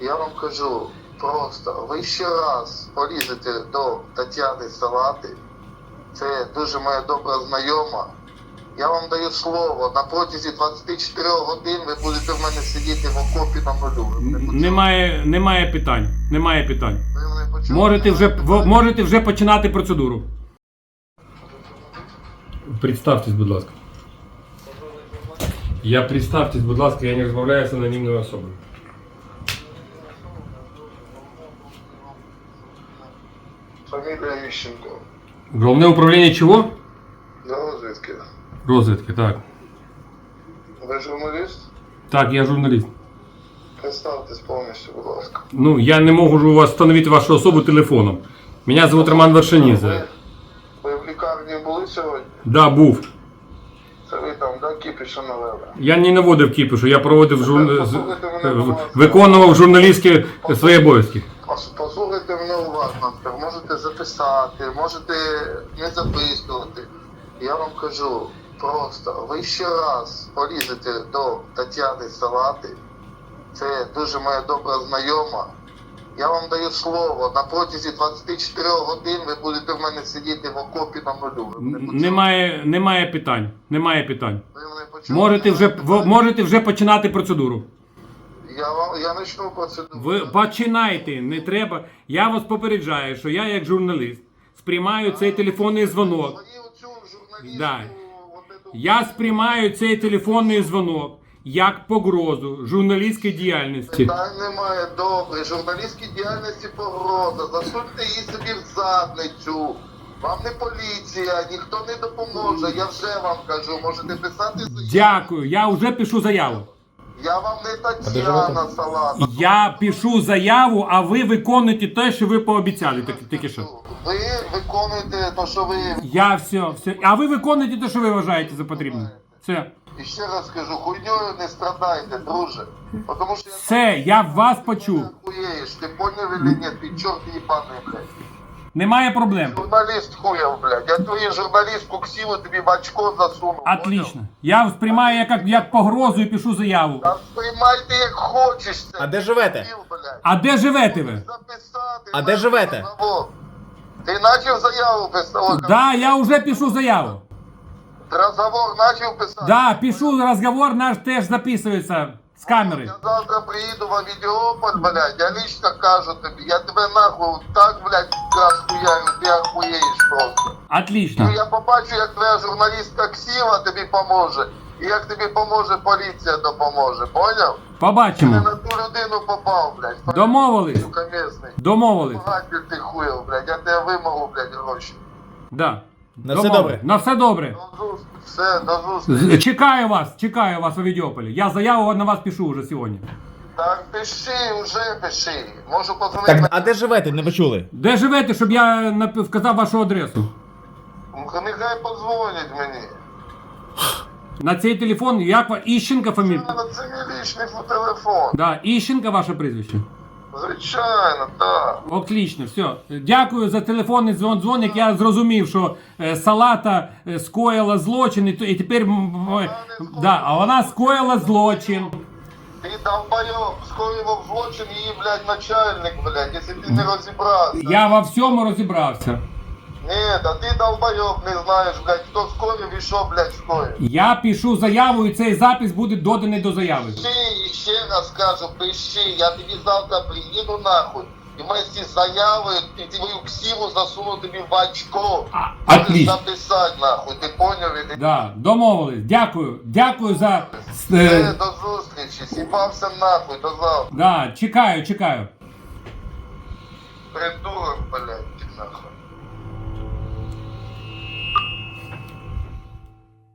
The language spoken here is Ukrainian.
Я вам кажу, просто ви ще раз полізете до Тетяни Салати. Це дуже моя добра знайома. Я вам даю слово, на протязі 24 годин ви будете в мене сидіти в окопі на нулю. Ви мене почули? Немає, немає питань. Немає питань. Ви мене почули? Можете вже, в- можете вже починати процедуру. Представтесь, будь ласка. Я представтесь, будь ласка, я не розмовляю з анонімною особою. Фамілія Іщенко. Головне управління чого? До розвідки. Розвідки, так. Ви журналіст? Так, я журналіст. Представтесь повністю, будь ласка. Ну, я не можу у вас встановити вашу особу телефоном. Мене звуть Роман Ви, ви в лікарні були сьогодні? Да, був. Це ви там, да, кіпіша навели? Я не наводив кіпішу, я проводив жур... з- Послухайте мене, в- будь ласка. виконував журналістські свої обов'язки. Пос- мене уважно, можете записати, можете не записувати. Я вам кажу, просто ви ще раз полізете до Тетяни Салати. Це дуже моя добра знайома. Я вам даю слово, на протязі 24 годин ви будете в мене сидіти в окопі на нулю. Ви мене почули? Немає, немає питань. Немає питань. Ви мене почули? Можете вже, в- можете вже починати процедуру. Я, вам, я почну процедуру. Ви починайте, не треба. Я вас попереджаю, що я як журналіст сприймаю цей телефонний дзвонок. Да. Я сприймаю цей телефонний дзвонок як погрозу журналістській діяльності. Питань немає добре. Журналістській діяльності погроза. Засуньте її собі в задницю. Вам не поліція, ніхто не допоможе. Я вже вам кажу, можете писати заяву. Дякую, я вже пишу заяву. Я вам не Тетяна Салата. Я пишу заяву, а ви виконуєте те, що ви пообіцяли тільки- тільки що. Ви виконуєте те, що ви. Я все, все. А ви виконуєте те, що ви вважаєте за потрібне. Все. І ще раз скажу, хуйньою не страдайте, друже. Тому що я Все, я вас почув. ти поняв или ні? Ти чорт їбаний, блядь. Немає проблем. Журналіст хуєв, блядь. Я твою журналістку ксиву тобі в очко засуну. Отлично. Я сприймаю як, як погрозу і пишу заяву. Та сприймайте як хочеш. А де живете? Блядь. А де живете ви? Записати. А де живете? Разговор. Ти почав заяву писати? Да, я вже пишу заяву. Розговор почав писати? Да, пишу розговор, наш теж записується з камери. Я завтра приїду в Авідіополь, блядь, я лично кажу тобі, я тебе нахуй так, блядь, розхуярю, ти охуєєш просто. Ну Отлично. я побачу, як твоя журналістка Ксіва тобі поможе, і як тобі поможе поліція допоможе, поняв? Ти Побачимо. на ту людину попав, блядь. Домовились. Домовились. Багатір ти хуєв, блядь, я тебе вимогу, блядь, гроші. Да. На все добре. На все добре. Все, до зустрічі. Чекаю вас, чекаю вас у Відьополі. Я заяву на вас пишу вже сьогодні. Так пиши, вже пиши. Можу позвонити. Так, а де живете? Не почули? Де живете, щоб я нап- вказав вашу адресу? Ну, Нехай подзвонять мені. На цей телефон, як ва- Іщенка фамілія? Це мій лічний телефон. Да, Іщенка ваше прізвище. Звичайно, так. Отлично, все. Дякую за телефонний дзвон дзвоник. Я зрозумів, що е, салата е, скоїла злочин, і, то- і тепер м, м, да, а вона скоїла злочин. Ти долбойоб, скоїв злочин її, блядь, начальник, блядь, якщо ти не розібрався. Я во всьому розібрався. Ні, та ти долбойоб не знаєш, блядь, хто скоїв і що, блядь, скоїв. Я пишу заяву, і цей запис буде доданий до заяви. Пиши, і ще раз кажу, пиши, я тобі завтра приїду нахуй. І вместе з заявою і твою ксиву засуну тобі в очко. А, отлично. записати, нахуй, ти поняв? І ти... Да, домовились. Дякую. Дякую за. Все, Е, до зустрічі, сіпався нахуй, до завтра. да, чекаю, чекаю. Придурок, блядь, ти нахуй.